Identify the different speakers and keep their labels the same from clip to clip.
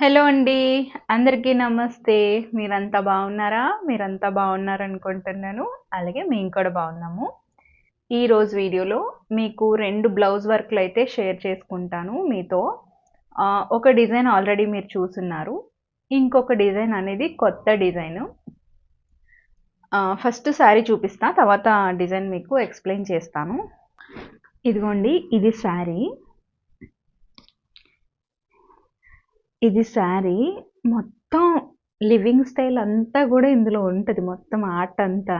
Speaker 1: Hello అండి. అందరికీ నమస్తే. మీరంతా బాగున్నారా? మీరంతా బాగున్నారనుకుంటున్నాను. అలాగే మేము కూడా బాగున్నాము. ఈరోజు వీడియోలో మీకు రెండు బ్లౌజ్ వర్క్లు అయితే షేర్ చేసుకుంటాను మీతో. ఒక డిజైన్ ఆల్రెడీ మీరు చూసున్నారు. ఇంకొక డిజైన్ అనేది కొత్త డిజైన్. ఫస్ట్ శారీ చూపిస్తా తర్వాత డిజైన్ మీకు ఎక్స్ప్లెయిన్ చేస్తాను. ఇదిగోండి ఇది శారీ. ఇది శారీ మొత్తం లివింగ్ స్టైల్ అంతా కూడా ఇందులో ఉంటుంది. మొత్తం ఆర్ట్ అంతా.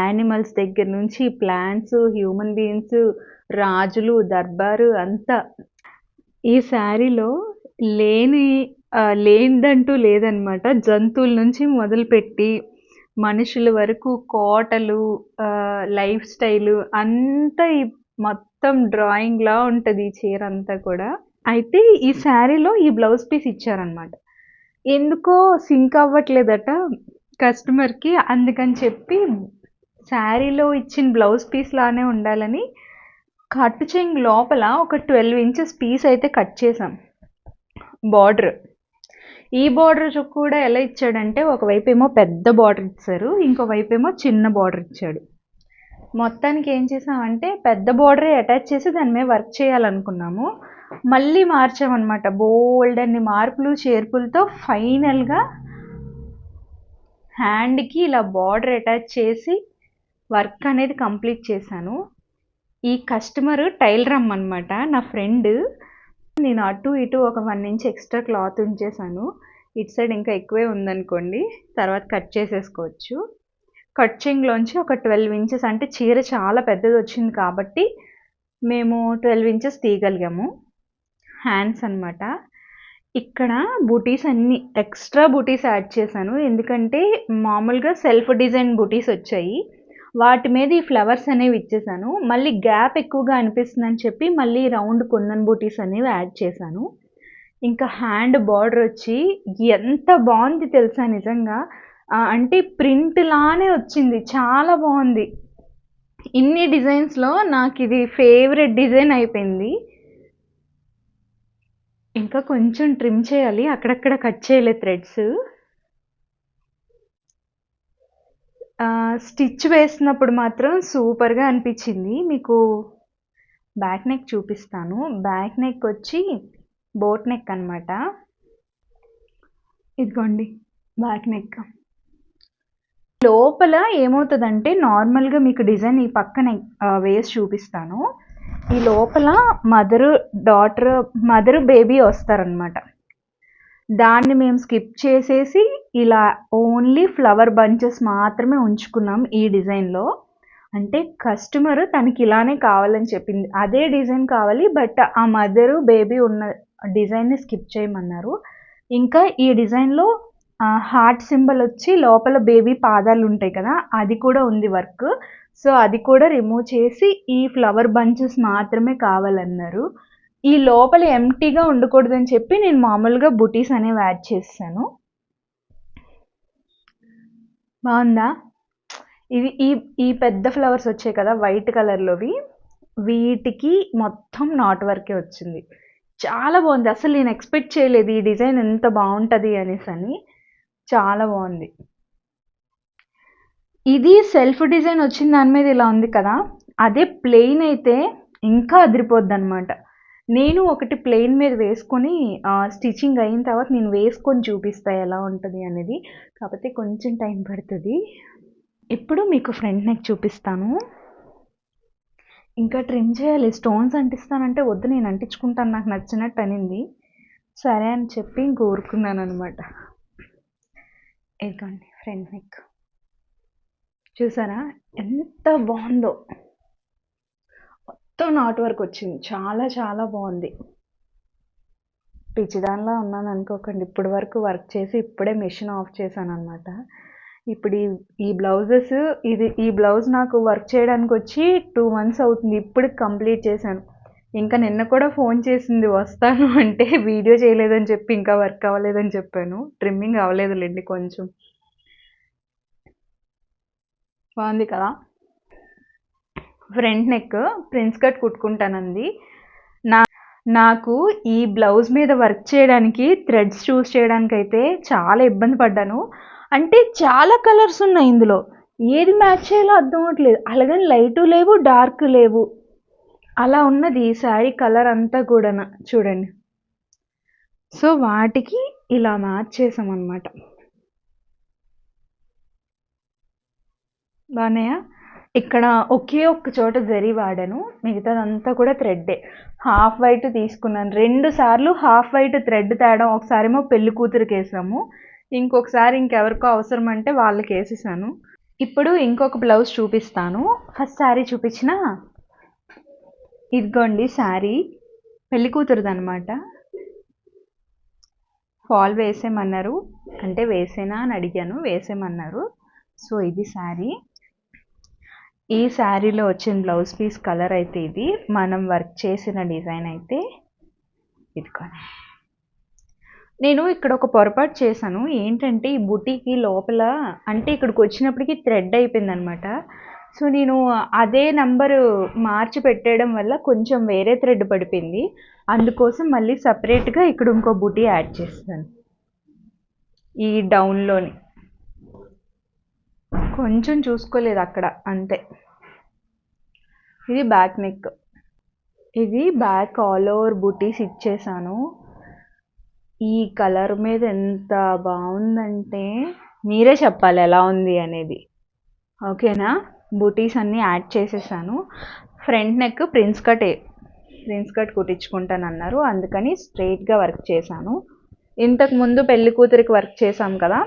Speaker 1: యానిమల్స్ దగ్గర నుంచి ప్లాంట్స్ హ్యూమన్ బీయింగ్స్ రాజులు దర్బారు అంతా. ఈ శారీలో లేని లేనిదంటూ లేదనమాట. జంతువుల నుంచి మొదలుపెట్టి మనుషుల వరకు కోటలు లైఫ్ స్టైలు అంతా ఈ మొత్తం డ్రాయింగ్లా ఉంటుంది ఈ చీర అంతా కూడా. అయితే ఈ శారీలో ఈ బ్లౌజ్ పీస్ ఇచ్చారనమాట ఎందుకో సింక్ అవ్వట్లేదట కస్టమర్కి అందుకని చెప్పి శారీలో ఇచ్చిన బ్లౌజ్ పీస్ లానే ఉండాలని కట్ చెంగ్ లోపల ఒక ట్వెల్వ్ ఇంచెస్ పీస్ అయితే కట్ చేసాం బార్డర్. ఈ బార్డర్ కూడా ఎలా ఇచ్చాడంటే ఒకవైపు ఏమో పెద్ద బార్డర్ ఇచ్చారు ఇంకోవైపు ఏమో చిన్న బార్డర్ ఇచ్చాడు. మొత్తానికి ఏం చేసామంటే పెద్ద బార్డరే అటాచ్ చేసి దాని మీద వర్క్ చేయాలనుకున్నాము. మళ్ళీ మార్చామన్నమాట. బోల్డ్ అన్ని మార్పులు చేర్పులతో ఫైనల్గా హ్యాండ్కి ఇలా బార్డర్ అటాచ్ చేసి వర్క్ అనేది కంప్లీట్ చేశాను. ఈ కస్టమర్ టైలర్ అనమాట నా ఫ్రెండ్ నేను అటు ఇటు ఒక వన్ ఇంచ్ ఎక్స్ట్రా క్లాత్ ఉంచేసాను ఇటు సైడ్ ఇంకా ఎక్కువే ఉందనుకోండి తర్వాత కట్ చేసేసుకోవచ్చు. కట్చింగ్లోంచి ఒక ట్వెల్వ్ ఇంచెస్ అంటే చీర చాలా పెద్దది వచ్చింది కాబట్టి మేము ట్వెల్వ్ ఇంచెస్ తీయగలిగాము. హ్యాండ్స్ అన్నమాట. ఇక్కడ బూటీస్ అన్ని ఎక్స్ట్రా బూటీస్ యాడ్ చేశాను. ఎందుకంటే మామూలుగా సెల్ఫ్ డిజైన్ బూటీస్ వచ్చాయి. వాటి మీద ఈ ఫ్లవర్స్ అనేవి ఇచ్చేసాను. మళ్ళీ గ్యాప్ ఎక్కువగా అనిపిస్తుందని చెప్పి మళ్ళీ రౌండ్ కుందన్ బూటీస్ అనేవి యాడ్ చేశాను. ఇంకా హ్యాండ్ బార్డర్ వచ్చి ఎంత బాగుంది తెలుసా నిజంగా? అంటే ప్రింట్ లానే వచ్చింది. చాలా బాగుంది. ఇన్ని డిజైన్స్లో నాకు ఇది ఫేవరెట్ డిజైన్ అయిపోయింది. ఇంకా కొంచెం ట్రిమ్ చేయాలి. అక్కడక్కడ కట్ చేయలే థ్రెడ్స్ స్టిచ్ వేసినప్పుడు మాత్రం సూపర్గా అనిపించింది. మీకు బ్యాక్ నెక్ చూపిస్తాను. బ్యాక్ నెక్ వచ్చి బోట్ నెక్ అనమాట ఇదిగోండి బ్యాక్ నెక్ లోపల ఏమవుతుందంటే నార్మల్గా మీకు డిజైన్ ఈ పక్కన వేసి చూపిస్తాను. ఈ లోపల మదరు డాటర్ మదర్ బేబీ వస్తారనమాట దాన్ని మేము స్కిప్ చేసేసి ఇలా ఓన్లీ ఫ్లవర్ బంచెస్ మాత్రమే ఉంచుకున్నాం ఈ డిజైన్లో. అంటే కస్టమర్ తనకి ఇలానే కావాలని చెప్పింది. అదే డిజైన్ కావాలి బట్ ఆ మదరు బేబీ ఉన్న డిజైన్ని స్కిప్ చేయమన్నారు. ఇంకా ఈ డిజైన్లో హార్ట్ సింబల్ వచ్చి లోపల బేబీ పాదాలు ఉంటాయి కదా అది కూడా ఉంది వర్క్. సో అది కూడా రిమూవ్ చేసి ఈ ఫ్లవర్ బంచెస్ మాత్రమే కావాలన్నారు. ఈ లోపల ఎంటీగా ఉండకూడదని చెప్పి నేను మామూలుగా బుటీస్ అనేవి యాడ్ చేస్తాను. బాగుందా? ఇవి ఈ ఈ పెద్ద ఫ్లవర్స్ వచ్చాయి కదా వైట్ కలర్లోవి వీటికి మొత్తం నాట్ వర్కే వచ్చింది. చాలా బాగుంది. అసలు నేను ఎక్స్పెక్ట్ చేయలేదు ఈ డిజైన్ ఎంత బాగుంటుంది అనేసి అని చాలా బాగుంది. ఇది సెల్ఫ్ డిజైన్ వచ్చిన దాని మీద ఇలా ఉంది కదా అదే ప్లెయిన్ అయితే ఇంకా అదిరిపోద్ది అనమాట నేను ఒకటి ప్లెయిన్ మీద వేసుకొని స్టిచ్చింగ్ అయిన తర్వాత నేను వేసుకొని చూపిస్తా ఎలా ఉంటుంది అనేది. కాకపోతే కొంచెం టైం పడుతుంది. ఇప్పుడు మీకు ఫ్రంట్ నెక్ చూపిస్తాను. ఇంకా ట్రిమ్ చేయాలి. స్టోన్స్ అంటిస్తానంటే వద్దు నేను అంటించుకుంటాను. నాకు నచ్చినట్టు అనింది. సరే అని చెప్పి ఇంక ఊరుకున్నాను అనమాట ఇదిగోండి ఫ్రంట్ నెక్ చూసారా? ఎంత బాగుందో. మొత్తం నాట్ వర్క్ వచ్చింది. చాలా చాలా బాగుంది. పిచ్చిదానిలా ఉన్నాను అనుకోకండి. ఇప్పటి వరకు వర్క్ చేసి ఇప్పుడే మిషన్ ఆఫ్ చేశాను అనమాట ఇప్పుడు ఈ ఈ బ్లౌజెస్ ఇది ఈ బ్లౌజ్ నాకు వర్క్ చేయడానికి వచ్చి టూ మంత్స్ అవుతుంది. ఇప్పుడు కంప్లీట్ చేశాను. ఇంకా నిన్న కూడా ఫోన్ చేసింది వస్తాను అంటే వీడియో చేయలేదని చెప్పి ఇంకా వర్క్ అవ్వలేదని చెప్పాను. ట్రిమ్మింగ్ అవ్వలేదులేండి కొంచెం. బాగుంది కదా? ఫ్రంట్ నెక్ ప్రిన్స్ కట్ కుట్టుకుంటానండి నా నాకు ఈ బ్లౌజ్ మీద వర్క్ చేయడానికి థ్రెడ్స్ చూస్ చేయడానికి అయితే చాలా ఇబ్బంది పడ్డాను. అంటే చాలా కలర్స్ ఉన్నాయి ఇందులో. ఏది మ్యాచ్ చేయాలో అర్థం అవ్వట్లేదు. అలాగని లైటు లేవు డార్క్ లేవు. అలా ఉన్నది ఈ శారీ కలర్ అంతా కూడా చూడండి. సో వాటికి ఇలా మ్యాచ్ చేసామన్నమాట. బాగున్నాయా? ఇక్కడ ఒకే ఒక్క చోట జరీ వాడాను మిగతాదంతా కూడా థ్రెడ్డే. హాఫ్ వైట్ తీసుకున్నాను. రెండు సార్లు హాఫ్ వైట్ థ్రెడ్ తేడం ఒకసారేమో పెళ్ళి కూతురికి వేసాము ఇంకొకసారి ఇంకెవరికో అవసరం అంటే వాళ్ళకి వేసేసాను. ఇప్పుడు ఇంకొక బ్లౌజ్ చూపిస్తాను. ఫస్ట్ శారీ చూపించిన? ఇదిగోండి శారీ పెళ్ళి కూతురుదనమాట. ఫాల్ వేసేమన్నారు అంటే వేసేనా అని అడిగాను వేసేమన్నారు సో ఇది శారీ ఈ శారీలో వచ్చిన బ్లౌజ్ పీస్ కలర్ అయితే ఇది. మనం వర్క్ చేసిన డిజైన్ అయితే ఇదిగోండి నేను ఇక్కడ ఒక పొరపాటు చేశాను. ఏంటంటే ఈ బుటీకి లోపల అంటే ఇక్కడికి వచ్చినప్పటికి థ్రెడ్ అయిపోయింది అనమాట సో నేను అదే నంబరు మార్చి పెట్టేయడం వల్ల కొంచెం వేరే థ్రెడ్ పడిపోయింది. అందుకోసం మళ్ళీ సపరేట్గా ఇక్కడ ఇంకో బుటీ యాడ్ చేస్తాను. ఈ డౌన్లోని కొంచెం చూసుకోలేదు అక్కడ అంతే. ఇది బ్యాక్ నెక్. ఇది బ్యాక్ ఆల్ ఓవర్ బుటీస్ ఇచ్చేసాను. ఈ కలర్ మీద ఎంత బాగుందంటే మీరే చెప్పాలి ఎలా ఉంది అనేది. ఓకేనా? బూటీస్ అన్నీ యాడ్ చేసేసాను. ఫ్రంట్ నెక్ ప్రిన్స్ కటే ప్రిన్స్ కట్ కుట్టించుకుంటాను అన్నారు అందుకని స్ట్రైట్గా వర్క్ చేశాను. ఇంతకు ముందు పెళ్ళి కూతురికి వర్క్ చేశాం కదా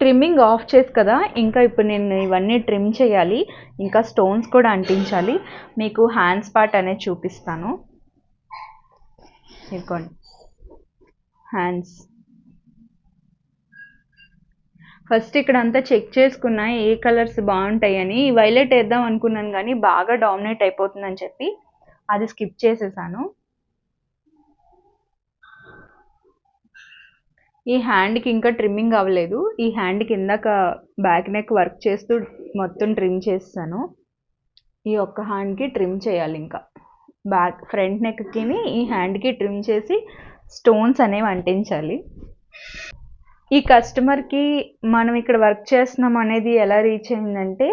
Speaker 1: ట్రిమ్మింగ్ ఆఫ్ చేసి కదా ఇంకా ఇప్పుడు నేను ఇవన్నీ ట్రిమ్ చేయాలి. ఇంకా స్టోన్స్ కూడా అంటించాలి. మీకు హ్యాండ్స్ పార్ట్ అనేది చూపిస్తాను. ఇదిగోండి. హ్యాండ్స్ ఫస్ట్ ఇక్కడ అంతా చెక్ చేసుకున్నా ఏ కలర్స్ బాగుంటాయని. వైలెట్ వేద్దాం అనుకున్నాను కానీ బాగా డామినేట్ అయిపోతుందని చెప్పి అది స్కిప్ చేసేసాను. ఈ హ్యాండ్కి ఇంకా ట్రిమ్మింగ్ అవ్వలేదు. ఈ హ్యాండ్కి ఇందాక బ్యాక్ నెక్ వర్క్ చేస్తూ మొత్తం ట్రిమ్ చేస్తాను. ఈ ఒక్క హ్యాండ్కి ట్రిమ్ చేయాలి ఇంకా. బ్యాక్ ఫ్రంట్ నెక్కి ఈ హ్యాండ్కి ట్రిమ్ చేసి స్టోన్స్ అనేవి అంటించాలి. ఈ కస్టమర్కి మనం ఇక్కడ వర్క్ చేస్తున్నాం అనేది ఎలా రీచ్ అయిందంటే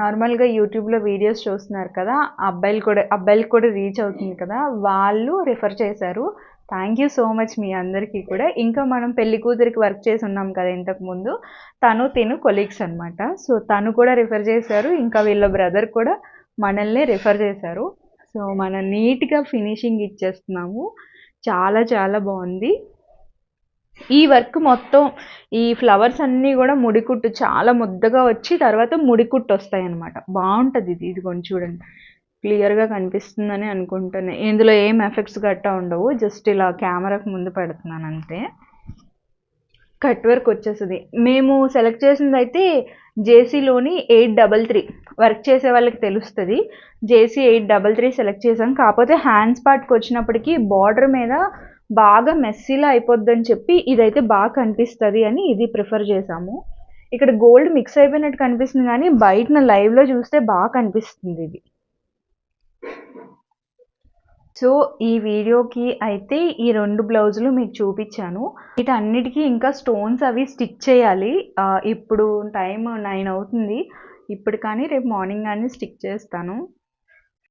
Speaker 1: నార్మల్గా యూట్యూబ్లో వీడియోస్ చూస్తున్నారు కదా అబ్బాయిలు కూడా అబ్బాయిలకు కూడా రీచ్ అవుతుంది కదా వాళ్ళు రిఫర్ చేశారు. థ్యాంక్ యూ సో మచ్ మీ అందరికీ కూడా. ఇంకా మనం పెళ్ళి కూతురికి వర్క్ చేసి ఉన్నాం కదా ఇంతకుముందు తను తిను కొలీగ్స్ అనమాట సో తను కూడా రిఫర్ చేశారు. ఇంకా వీళ్ళ బ్రదర్ కూడా మనల్ని రిఫర్ చేశారు. సో మనం నీట్గా ఫినిషింగ్ ఇచ్చేస్తున్నాము. చాలా చాలా బాగుంది. ఈ వర్క్ మొత్తం ఈ ఫ్లవర్స్ అన్నీ కూడా ముడికుట్టు చాలా ముద్దగా వచ్చి తర్వాత ముడికుట్టు వస్తాయి అనమాట బాగుంటుంది ఇది ఇది కొంచెం చూడండి. క్లియర్గా కనిపిస్తుందని అనుకుంటున్నాను ఇందులో ఏం ఎఫెక్ట్స్ గట్టా ఉండవు. జస్ట్ ఇలా కెమెరాకు ముందు పెడుతున్నాను అంతే కట్ వర్క్ వచ్చేస్తుంది. మేము సెలెక్ట్ చేసింది అయితే జేసీలోని ఎయిట్ డబల్ త్రీ. వర్క్ చేసే వాళ్ళకి తెలుస్తుంది. JC eight double three select చేసాం. కాకపోతే హ్యాండ్స్ పార్ట్కి వచ్చినప్పటికీ బార్డర్ మీద బాగా మెస్సీలా అయిపోద్దని చెప్పి ఇదైతే బాగా కనిపిస్తుంది అని ఇది ప్రిఫర్ చేసాము. ఇక్కడ గోల్డ్ మిక్స్ అయిపోయినట్టు కనిపిస్తుంది కానీ బయటన లైవ్లో చూస్తే బాగా కనిపిస్తుంది ఇది. సో ఈ వీడియోకి అయితే ఈ రెండు బ్లౌజులు మీకు చూపించాను. వీటన్నిటికీ ఇంకా స్టోన్స్ అవి స్టిక్ చేయాలి. ఇప్పుడు టైం నైన్ అవుతుంది. ఇప్పుడు కానీ రేపు మార్నింగ్ కానీ స్టిక్ చేస్తాను.